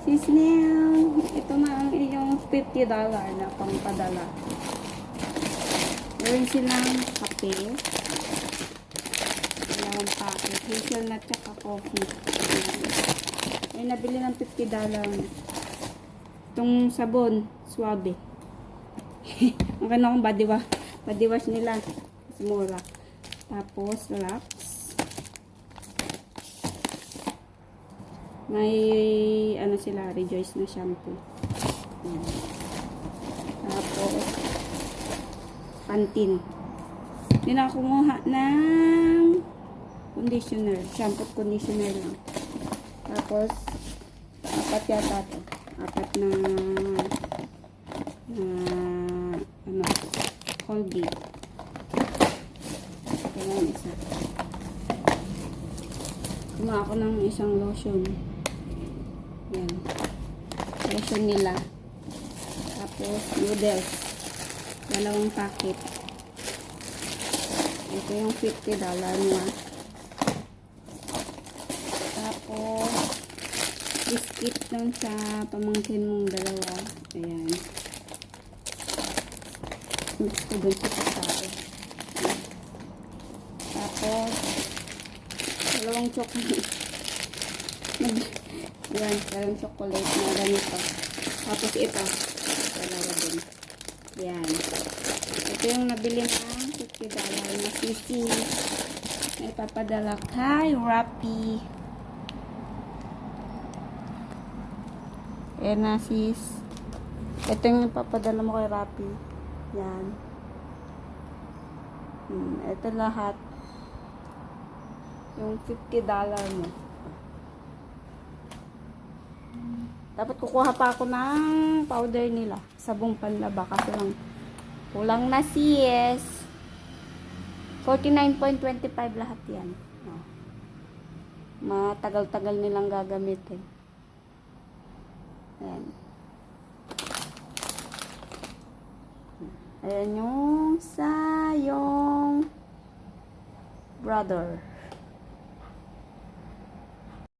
Si Snail, ito na ang iyong $50 na pangpadala. Meron silang kape. Dalawang packet. Hazelnut tsaka coffee. Ay, nabili ng $50. Itong sabon, suabe. ang kanong body wash, body wash nila. Mas mura. Tapos, relax. May, ano sila, rejoice na shampoo. Yan. Tapos, pantin. Hindi na kumuha ng conditioner. Shampoo conditioner lang. Tapos, apat yata to. Apat na, na, ano, Colgate. Kailangan isa. Kumuha ako ng isang lotion. Lotion nila. Tapos, noodles. Dalawang packet. Ito yung $50 niya. Tapos, biscuit lang sa pamangkin mong dalawa. Ayan. Gusto dun sa pagkain. Tapos, dalawang chocolate. Ayan, dalawang chocolate na ganito. Tapos ito, dalawa din. Ayan. Ito yung nabili ng $50 na sisi. Na ipapadala kay Rappi. Ayan na sis. Ito yung ipapadala mo kay Rappi. Yan. Hmm, ito lahat. Yung $50 mo. Dapat kukuha pa ako ng powder nila. Sabong panlaba kasi lang kulang na sis. 49.25 lahat yan. Matagal-tagal nilang gagamitin. Ayan. Ayan yung sa yung brother.